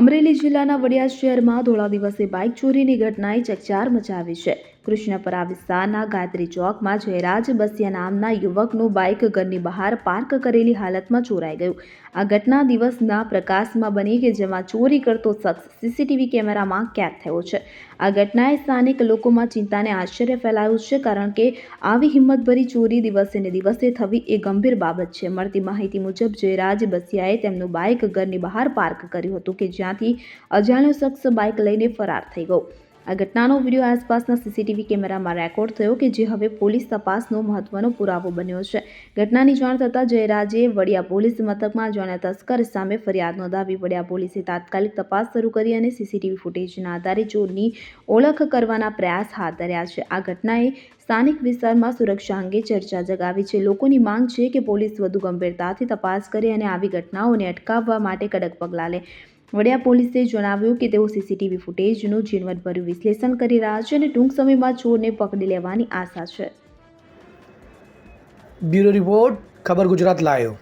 અમરેલી જિલ્લાના વડિયા શહેરમાં ધોળા દિવસે બાઇક ચોરીની ઘટનાએ ચકચાર મચાવી છે. કૃષ્ણપરા વિસ્તારના ગાયત્રી ચોકમાં જયરાજ બસિયા નામના યુવકનું બાઇક ઘરની બહાર પાર્ક કરેલી હાલતમાં ચોરાઈ ગયું. આ ઘટના દિવસના પ્રકાશમાં બની કે જેમાં ચોરી કરતો શખ્સ સીસીટીવી કેમેરામાં કેદ થયો છે. આ ઘટનાએ સ્થાનિક લોકોમાં ચિંતાને આશ્ચર્ય ફેલાયું છે કારણ કે આવી હિંમતભરી ચોરી દિવસે ને દિવસે થવી એ ગંભીર બાબત છે. મળતી માહિતી મુજબ, જયરાજ બસિયાએ તેમનું બાઇક ઘરની બહાર પાર્ક કર્યું હતું કે જ્યાંથી અજાણ્યો શખ્સ બાઇક લઈને ફરાર થઈ ગયો. આ ઘટનાનો વીડિયો આસપાસના સીસીટીવી કેમેરામાં રેકોર્ડ થયો કે જે હવે પોલીસ તપાસનો મહત્વનો પુરાવો બન્યો છે. ઘટનાની જાણ થતાં જયરાજે વડિયા પોલીસ મથકમાં જાણ્યા તસ્કર સામે ફરિયાદ નોંધાવી વડિયા પોલીસે તાત્કાલિક તપાસ શરૂ કરી અને સીસીટીવી ફૂટેજના આધારે ચોરની ઓળખ કરવાના પ્રયાસ હાથ ધર્યા છે. આ ઘટનાએ સ્થાનિક વિસ્તારમાં સુરક્ષા અંગે ચર્ચા જગાવી છે. લોકોની માંગ છે કે પોલીસ વધુ ગંભીરતાથી તપાસ કરે અને આવી ઘટનાઓને અટકાવવા માટે કડક પગલાં લે. વડિયા પોલીસે જણાવ્યું કે તેઓ સીસીટીવી ફૂટેજનું ઝીણવટભર્યું વિશ્લેષણ કરી રહ્યા છે અને ટૂંક સમયમાં ચોરને પકડી લેવાની આશા છે. બ્યુરો રિપોર્ટ, ખબર ગુજરાત લાયો